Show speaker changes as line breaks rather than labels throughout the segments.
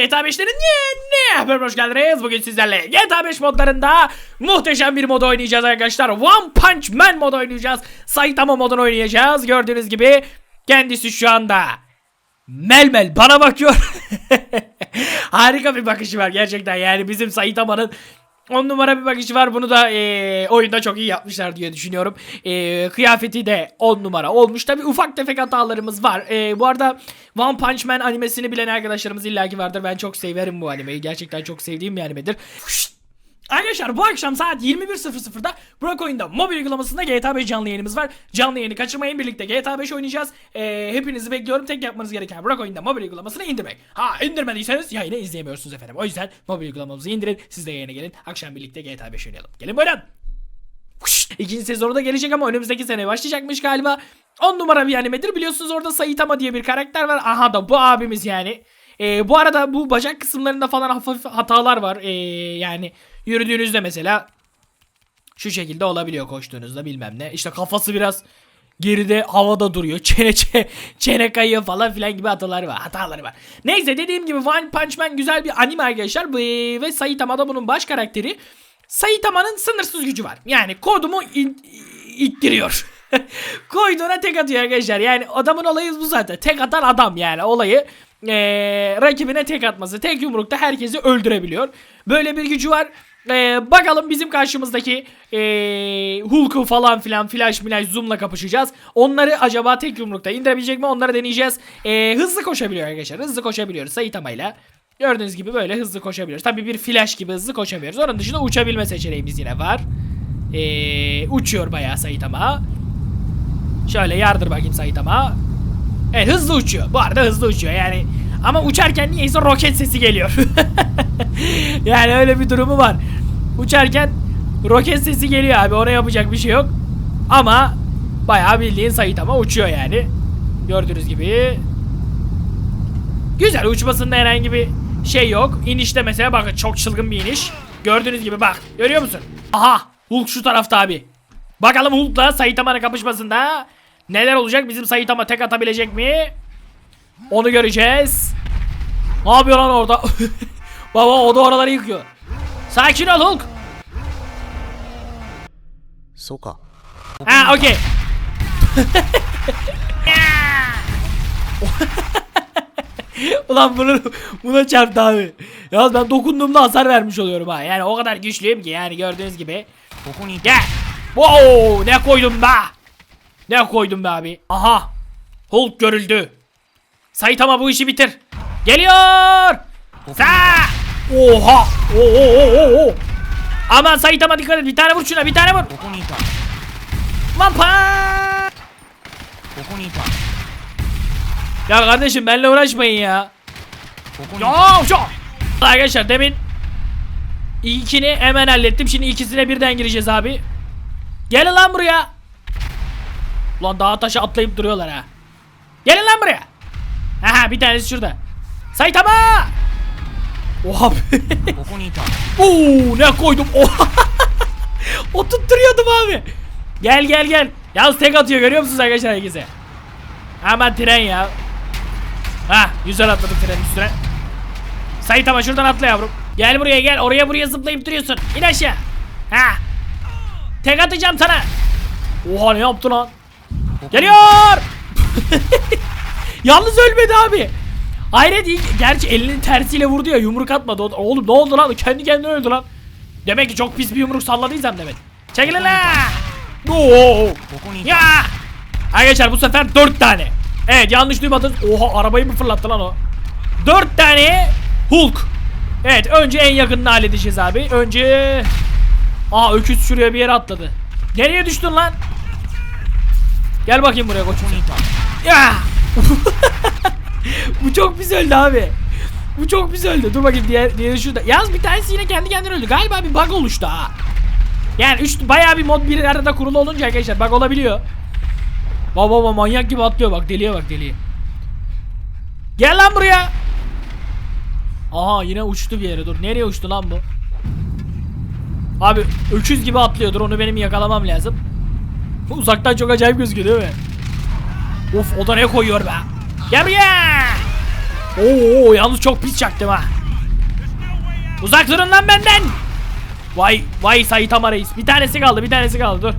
GTA 5'lerin yeni bölümüne hoş geldiniz. Bugün sizlerle GTA 5 modlarında muhteşem bir mod oynayacağız arkadaşlar. One Punch Man mod oynayacağız. Saitama modunu oynayacağız. Gördüğünüz gibi kendisi şu anda Melmel bana bakıyor. Harika bir bakışı var gerçekten yani bizim Saitama'nın 10 numara bir bakışı var. Bunu da eee, oyunda çok iyi yapmışlar diye düşünüyorum. Eee, kıyafeti de 10 numara olmuş. Tabi ufak tefek hatalarımız var. Eee, bu arada One Punch Man animesini bilen arkadaşlarımız illaki vardır. Ben çok severim bu animeyi. Gerçekten çok sevdiğim bir animedir. Şşt! Arkadaşlar bu akşam saat 21.00'da Burak Oyun'da mobil uygulamasında GTA 5 canlı yayınımız var. Canlı yayını kaçırmayın birlikte GTA 5 oynayacağız. Ee, hepinizi bekliyorum. Tek yapmanız gereken Burak Oyun'da mobil uygulamasını indirmek. Ha indirmediyseniz yayını izleyemiyorsunuz efendim. O yüzden mobil uygulamamızı indirin. Siz de yayına gelin. Akşam birlikte GTA 5 oynayalım. Gelin buyurun. İkinci sezonu da gelecek ama önümüzdeki sene başlayacakmış galiba. 10 numara bir animedir. Biliyorsunuz orada Saitama diye bir karakter var. Aha da bu abimiz yani. Ee, bu arada bu bacak kısımlarında falan hafif hatalar var. Ee, yani yürüdüğünüzde mesela şu şekilde olabiliyor koştuğunuzda bilmem ne. İşte kafası biraz geride havada duruyor. Çene çene, çene kayıyor falan filan gibi hataları var. Hataları var. Neyse dediğim gibi One Punch Man güzel bir anime arkadaşlar. Ve Saitama da bunun baş karakteri. Saitama'nın sınırsız gücü var. Yani kodumu in- ittiriyor. Koyduğuna tek atıyor arkadaşlar. Yani adamın olayı bu zaten. Tek atan adam yani olayı. Ee, rakibine tek atması. Tek yumrukta herkesi öldürebiliyor. Böyle bir gücü var. Ee, bakalım bizim karşımızdaki ee, Hulk'u falan filan flash milash zoom'la kapışacağız. Onları acaba tek yumrukta indirebilecek mi? Onları deneyeceğiz. Ee, hızlı koşabiliyor arkadaşlar. Hızlı koşabiliyoruz Saitama'yla. Gördüğünüz gibi böyle hızlı koşabiliyoruz. Tabii bir flash gibi hızlı koşamıyoruz. Onun dışında uçabilme seçeneğimiz yine var. Ee, uçuyor bayağı Saitama. Şöyle yardır bakayım Saitama. Evet hızlı uçuyor. Bu arada hızlı uçuyor yani. Ama uçarken niyeyse roket sesi geliyor. yani öyle bir durumu var. Uçarken roket sesi geliyor abi. Ona yapacak bir şey yok. Ama bayağı bildiğin Saitama uçuyor yani. Gördüğünüz gibi. Güzel uçmasında herhangi bir şey yok. İnişte mesela bakın çok çılgın bir iniş. Gördüğünüz gibi bak. Görüyor musun? Aha Hulk şu tarafta abi. Bakalım Hulk'la Saitama'nın kapışmasında neler olacak? Bizim Saitama tek atabilecek mi? Onu göreceğiz. Ne yapıyor lan orada? Baba o da oraları yıkıyor. Sakin ol Hulk.
Soka.
Ha okey. Ulan bunu buna çarptı abi. Ya ben dokunduğumda hasar vermiş oluyorum ha. Yani o kadar güçlüyüm ki yani gördüğünüz gibi. Gel. Wow, ne koydum be? Ne koydum be abi? Aha. Hulk görüldü. Saitama bu işi bitir. Geliyor. Sa! Oha! Oo oo oo oo. Aman Saitama dikkat et. Bir tane vur şuna, bir tane vur.
Lan!
Ya kardeşim benimle uğraşmayın ya. Ya şu. Arkadaşlar demin ilkini hemen hallettim. Şimdi ikisine birden gireceğiz abi. Gelin lan buraya. Lan dağa taşa atlayıp duruyorlar ha. Gelin lan buraya. Aha bir tanesi şurada. Saitama! Oha
be.
Oo ne koydum. Oha. Oturtturuyordum abi. Gel gel gel. Yalnız tek atıyor görüyor musunuz arkadaşlar herkese? Ama tren ya. Ha güzel atladım trenin üstüne. Saitama şuradan atla yavrum. Gel buraya gel. Oraya buraya zıplayıp duruyorsun. İn aşağı. Ha. Tek atacağım sana. Oha ne yaptın lan? Geliyor. Yalnız ölmedi abi. Hayret gerçi elinin tersiyle vurdu ya yumruk atmadı. Oğlum ne oldu lan? Kendi kendine öldü lan. Demek ki çok pis bir yumruk salladıysam demek. Çekilin la. Oo. Ya. Arkadaşlar bu sefer 4 tane. Evet yanlış duymadınız. Oha arabayı mı fırlattı lan o? 4 tane Hulk. Evet önce en yakınını halledeceğiz abi. Önce Aa öküz şuraya bir yere atladı. Nereye düştün lan? Gel bakayım buraya koçum. Ya. Bu çok pis öldü abi. Bu çok pis öldü. Dur bakayım diğer diğeri şurada. Yalnız bir tanesi yine kendi kendine öldü. Galiba bir bug oluştu ha. Yani üç bayağı bir mod bir arada kurulu olunca arkadaşlar bug olabiliyor. Baba baba manyak gibi atlıyor bak deliye bak deliye. Gel lan buraya. Aha yine uçtu bir yere dur. Nereye uçtu lan bu? Abi öküz gibi atlıyordur onu benim yakalamam lazım. Bu Uzaktan çok acayip gözüküyor değil mi? Of o da ne koyuyor be? Gel buraya. Oo yalnız çok pis çaktım ha. Uzak durun lan benden. Vay vay Saitama reis. Bir tanesi kaldı bir tanesi kaldı dur.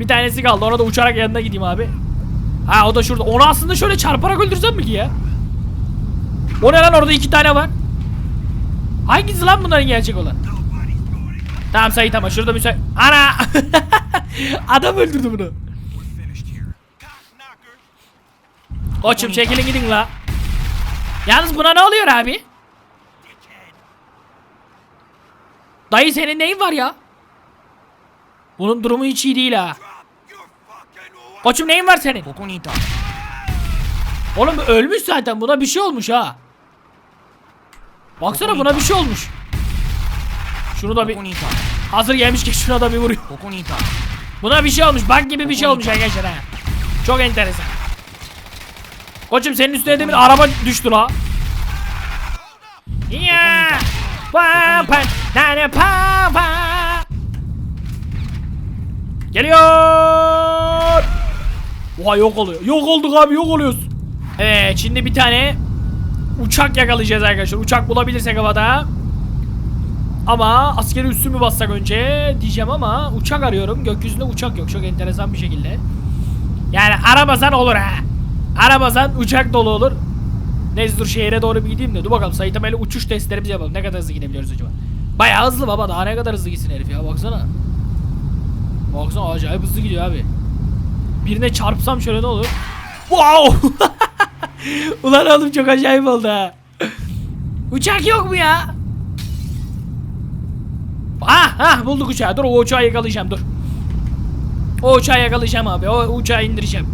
Bir tanesi kaldı ona da uçarak yanına gideyim abi. Ha o da şurada. Onu aslında şöyle çarparak öldürsem mi ki ya? O ne lan orada iki tane var. Hangisi lan bunların gerçek olan? Tamam Saitama şurada müsait. Ana! Adam öldürdü bunu. Koçum çekilin gidin la. Yalnız buna ne oluyor abi? Dayı senin neyin var ya? Bunun durumu hiç iyi değil ha. Koçum neyin var senin? Oğlum ölmüş zaten buna bir şey olmuş ha. Baksana buna bir şey olmuş. Şunu da bir... Hazır yemişken şuna da bir
vuruyor.
Buna bir şey olmuş. Bak gibi bir şey olmuş arkadaşlar ha. Çok enteresan. Koçum senin üstüne demin araba düştü la. Ya. Pa pa nane pa pa. Geliyor. Oha yok oluyor. Yok olduk abi yok oluyoruz. Evet şimdi bir tane uçak yakalayacağız arkadaşlar. Uçak bulabilirsek havada. Ama askeri üssü mü bassak önce diyeceğim ama uçak arıyorum. Gökyüzünde uçak yok. Çok enteresan bir şekilde. Yani arabasan olur ha. Arabasan uçak dolu olur. Neyse dur şehre doğru bir gideyim de. Dur bakalım Saitama ile uçuş testlerimizi yapalım. Ne kadar hızlı gidebiliyoruz acaba? Bayağı hızlı baba. Daha ne kadar hızlı gitsin herif ya. Baksana. Baksana acayip hızlı gidiyor abi. Birine çarpsam şöyle ne olur? Wow! Ulan oğlum çok acayip oldu ha. Uçak yok mu ya? Ah ah bulduk uçağı. Dur o uçağı yakalayacağım dur. O uçağı yakalayacağım abi. O uçağı indireceğim.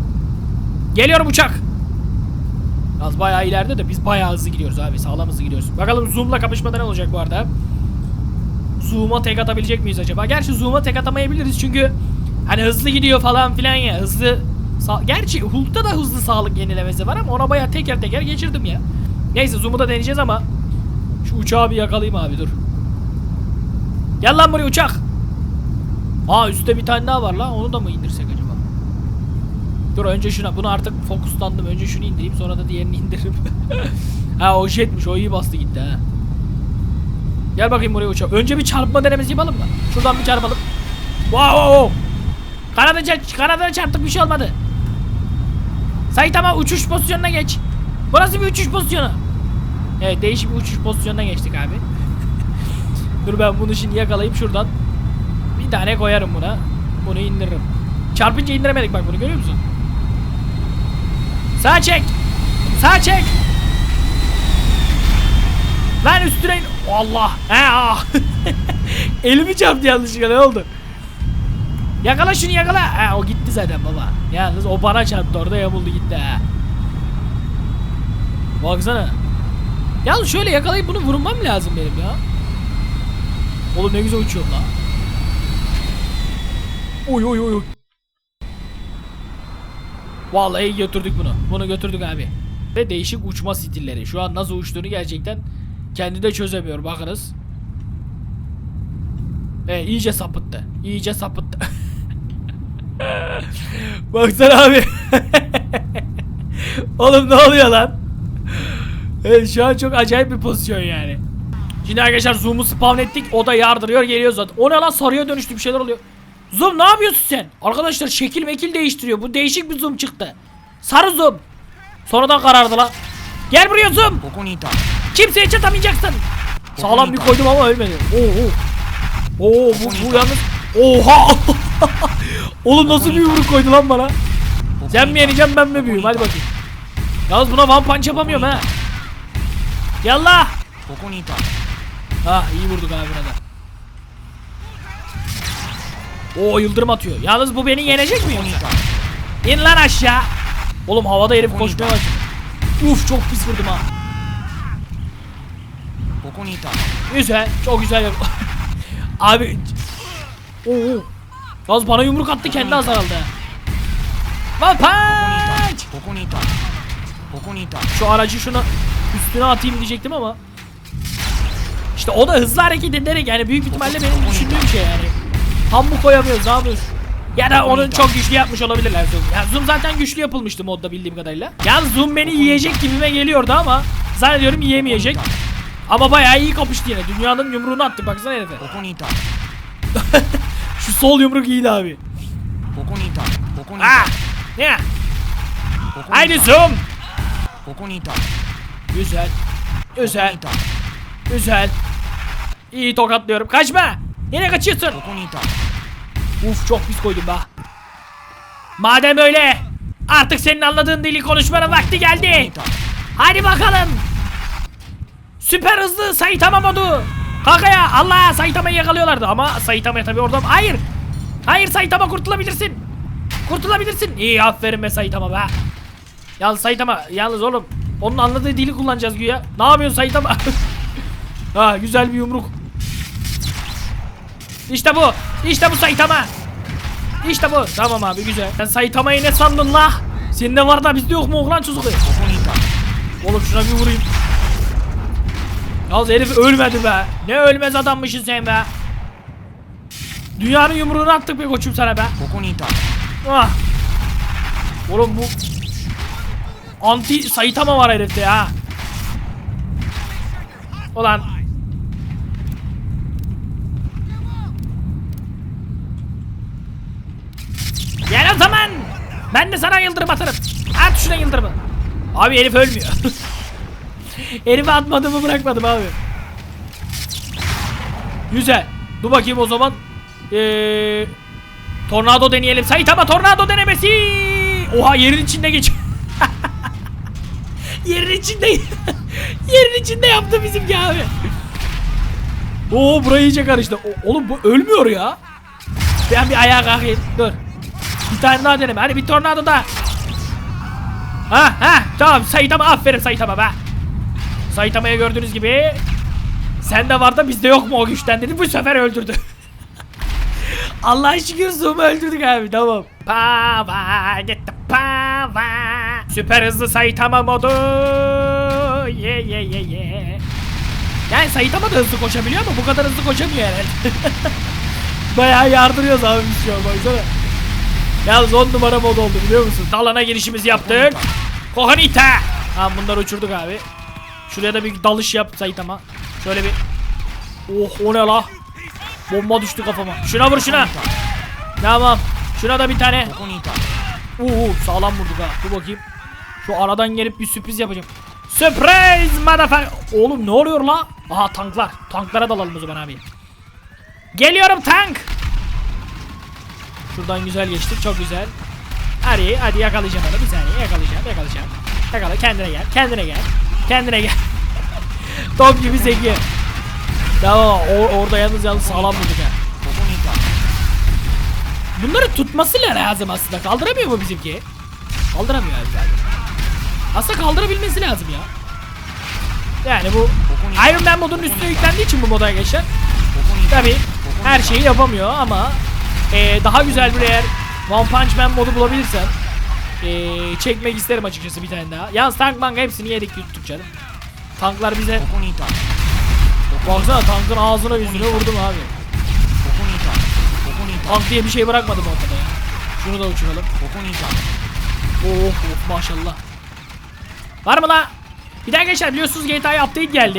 Geliyorum uçak. Az bayağı ileride de biz bayağı hızlı gidiyoruz abi. Sağlam hızlı gidiyoruz. Bakalım Zoom'la kapışmada ne olacak bu arada? Zoom'a tek atabilecek miyiz acaba? Gerçi Zoom'a tek atamayabiliriz çünkü hani hızlı gidiyor falan filan ya. Hızlı Gerçi Hulk'ta da hızlı sağlık yenilemesi var ama ona bayağı teker teker geçirdim ya. Neyse Zoom'u da deneyeceğiz ama şu uçağı bir yakalayayım abi dur. Gel lan buraya uçak. Aa üstte bir tane daha var lan. Onu da mı indirsek acaba? Dur önce şuna. Bunu artık fokuslandım. Önce şunu indireyim sonra da diğerini indiririm. ha o jetmiş. O iyi bastı gitti ha. Gel bakayım buraya uçak. Önce bir çarpma denemesi yapalım mı? Şuradan bir çarpalım. Wow! wow, wow. Kanada, çar- kanadına çarptık bir şey olmadı. Saitama uçuş pozisyonuna geç. Burası bir uçuş pozisyonu. Evet değişik bir uçuş pozisyonuna geçtik abi. Dur ben bunu şimdi yakalayıp şuradan bir tane koyarım buna. Bunu indiririm. Çarpınca indiremedik bak bunu görüyor musun? Sağ çek. Sağ çek. Lan üstüne in. Allah. He ah. Elimi çarptı yanlışlıkla ne oldu? Yakala şunu yakala. He o gitti zaten baba. Yalnız o bana çarptı orada yamuldu gitti ha. Baksana. Yalnız şöyle yakalayıp bunu vurmam lazım benim ya. Oğlum ne güzel uçuyor lan. Oy oy oy oy. Vallahi götürdük bunu. Bunu götürdük abi. Ve değişik uçma stilleri. Şu an nasıl uçtuğunu gerçekten kendi de çözemiyor. Bakınız. Evet iyice sapıttı. İyice sapıttı. Baksana abi. Oğlum ne oluyor lan? Evet şu an çok acayip bir pozisyon yani. Şimdi arkadaşlar zoom'u spawn ettik. O da yardırıyor geliyor zaten. O ne lan sarıya dönüştü bir şeyler oluyor. Zoom ne yapıyorsun sen? Arkadaşlar şekil mekil değiştiriyor. Bu değişik bir zoom çıktı. Sarı zoom. Sonradan karardı la. Gel buraya zoom. Kimseye çatamayacaksın. Sağlam bir koydum ama ölmedi. Oo, oo. oo bu, bu yalnız. Oha. Oğlum nasıl bir yumruk koydu lan bana? Sen mi yeneceğim ben mi büyüğüm? Hadi bakayım. Yalnız buna one punch yapamıyorum ha. Yallah. Ah iyi vurduk abi burada. Oo yıldırım atıyor. Yalnız bu beni yenecek mi yoksa? İn lan aşağı. Oğlum havada herif koşmaya başladı. Uf çok pis vurdum ha. Güzel. Çok güzel. Abi. Oo. Yalnız bana yumruk attı kendi
hasar aldı. One
punch. Şu aracı şuna üstüne atayım diyecektim ama. İşte o da hızlı hareket ederek yani büyük ihtimalle benim düşündüğüm şey yani. Ham mı koyamıyoruz ne yapıyoruz? Ya da onu çok güçlü yapmış olabilirler Zoom. Ya Zoom zaten güçlü yapılmıştı modda bildiğim kadarıyla. Ya Zoom beni yiyecek gibime geliyordu ama zannediyorum yiyemeyecek. Ama bayağı iyi kapıştı yine. Dünyanın yumruğunu attı baksana herife. Şu sol yumruk iyiydi abi. Ah! Ne? Haydi Zoom! Güzel. Güzel. Güzel. İyi tokatlıyorum. Kaçma! Nereye kaçıyorsun? Uf çok pis koydum be. Madem öyle artık senin anladığın dili konuşmanın vakti geldi. Hadi bakalım. Süper hızlı Saitama modu. Kakaya Allah Saitama'yı yakalıyorlardı ama Saitama'ya tabii oradan hayır. Hayır Saitama kurtulabilirsin. Kurtulabilirsin. İyi aferin be Saitama be. Yalnız Saitama yalnız oğlum onun anladığı dili kullanacağız güya. Ne yapıyorsun Saitama? ha güzel bir yumruk. İşte bu. İşte bu Saitama. İşte bu. Tamam abi güzel. Sen Saitama'yı ne sandın la? Sende var da bizde yok mu oğlan çocuğu? Oğlum şuna bir vurayım. Yalnız herif ölmedi be. Ne ölmez adammışsın sen be. Dünyanın yumruğunu attık be koçum sana be. Ah. Oğlum bu anti Saitama var herifte ya. Ulan o zaman. Ben de sana yıldırım atarım. At şuna yıldırımı. Abi herif ölmüyor. Herifi atmadığımı bırakmadım abi. Güzel. Dur bakayım o zaman. Eee Tornado deneyelim. Saitama tornado denemesi. Oha yerin içinde geç. yerin içinde. yerin içinde yaptı bizimki abi. Oo burayı iyice karıştı. O- oğlum bu ölmüyor ya. Ben bir ayağa kalkayım. Dur. Bir tane daha deneme. Hadi bir tornado daha. Ha ha tamam Saitama aferin Saitama be. Saitama'ya gördüğünüz gibi sende var da bizde yok mu o güçten dedi bu sefer öldürdü. Allah'a şükür Zoom'u öldürdük abi tamam. Pava gitti pava. Süper hızlı Saitama modu. Ye ye ye ye. Yani Saitama da hızlı koşabiliyor ama bu kadar hızlı koşamıyor herhalde. Bayağı yardırıyoruz abi şu an baksana. Yalnız on numara mod oldu biliyor musun? Dalana girişimizi yaptık. Kohanita. Ha bunları uçurduk abi. Şuraya da bir dalış yap ama. Şöyle bir. Oh o ne la? Bomba düştü kafama. Şuna vur şuna. Tamam. Şuna da bir tane. Uhu sağlam vurduk ha. Dur bakayım. Şu aradan gelip bir sürpriz yapacağım. Surprise motherfucker. Oğlum ne oluyor la? Aha tanklar. Tanklara dalalım o zaman abi. Geliyorum tank. Şuradan güzel geçtik. Çok güzel. Hadi hadi yakalayacağım onu. Bir saniye yakalayacağım yakalayacağım. Yakala kendine gel. Kendine gel. Kendine gel. Top gibi zeki. Tamam or orada yalnız yalnız sağlam bulduk ha. Bunları tutması lazım aslında. Kaldıramıyor mu bizimki? Kaldıramıyor abi zaten. Aslında kaldırabilmesi lazım ya. Yani bu Iron Man modunun üstüne yüklendiği için bu moda
geçer.
Tabi her şeyi yapamıyor ama e, daha güzel bir eğer One Punch Man modu bulabilirsem e, çekmek isterim açıkçası bir tane daha. Yalnız tank banka hepsini yedik yuttuk canım. Tanklar bize... Baksana tankın ağzına yüzüne vurdum abi. Tank diye bir şey bırakmadım ortada ya. Şunu da uçuralım. Oh, oh maşallah. Var mı la? Bir de arkadaşlar biliyorsunuz GTA update geldi.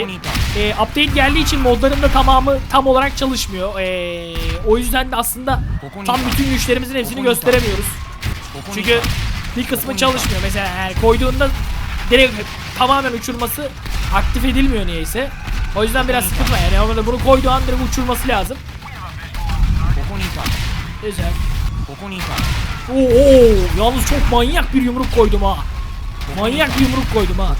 E, update geldiği için modların da tamamı tam olarak çalışmıyor. E, o yüzden de aslında tam bütün güçlerimizin hepsini gösteremiyoruz. Çünkü bir kısmı çalışmıyor. Mesela yani koyduğunda direkt tamamen uçurması aktif edilmiyor niyeyse. O yüzden biraz sıkıntı var. Yani normalde bunu koyduğu an direkt uçurması lazım. Güzel. Oo, yalnız çok manyak bir yumruk koydum ha. Manyak bir yumruk koydum ha.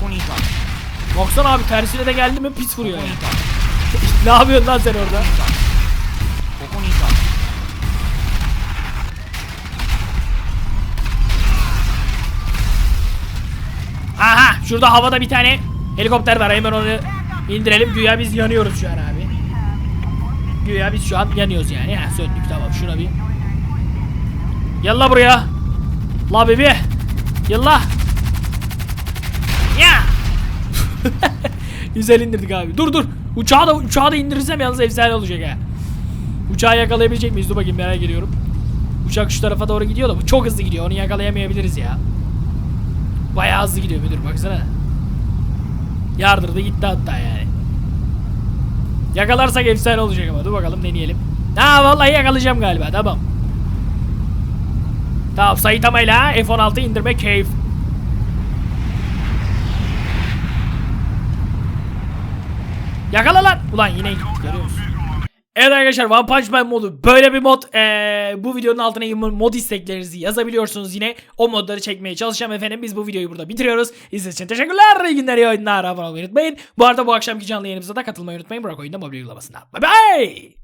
Baksana abi tersine de geldi mi pis vuruyor yani. ne yapıyorsun lan sen orada? Aha şurada havada bir tane helikopter var hemen onu indirelim güya biz yanıyoruz şu an abi. Güya biz şu an yanıyoruz yani. Ha, söndük tamam şuna bir. Yalla buraya. La bebi. Yalla. Güzel indirdik abi. Dur dur. Uçağı da uçağı da indirirsem yalnız efsane olacak ha. Uçağı yakalayabilecek miyiz? Dur bakayım merak ediyorum. Uçak şu tarafa doğru gidiyor da bu çok hızlı gidiyor. Onu yakalayamayabiliriz ya. Bayağı hızlı gidiyor müdür baksana. Yardırdı gitti hatta yani. Yakalarsak efsane olacak ama dur bakalım deneyelim. Ha vallahi yakalayacağım galiba tamam. Tamam Saitamayla F-16 indirme keyif. Yakala lan. Ulan yine görüyor musun? Evet arkadaşlar One Punch Man modu böyle bir mod. Ee, bu videonun altına mod isteklerinizi yazabiliyorsunuz yine. O modları çekmeye çalışacağım efendim. Biz bu videoyu burada bitiriyoruz. İzlediğiniz için teşekkürler. İyi günler, iyi oyunlar. Abone olmayı unutmayın. Bu arada bu akşamki canlı yayınımıza da katılmayı unutmayın. Burak oyunda mobil uygulamasında. Bye bye.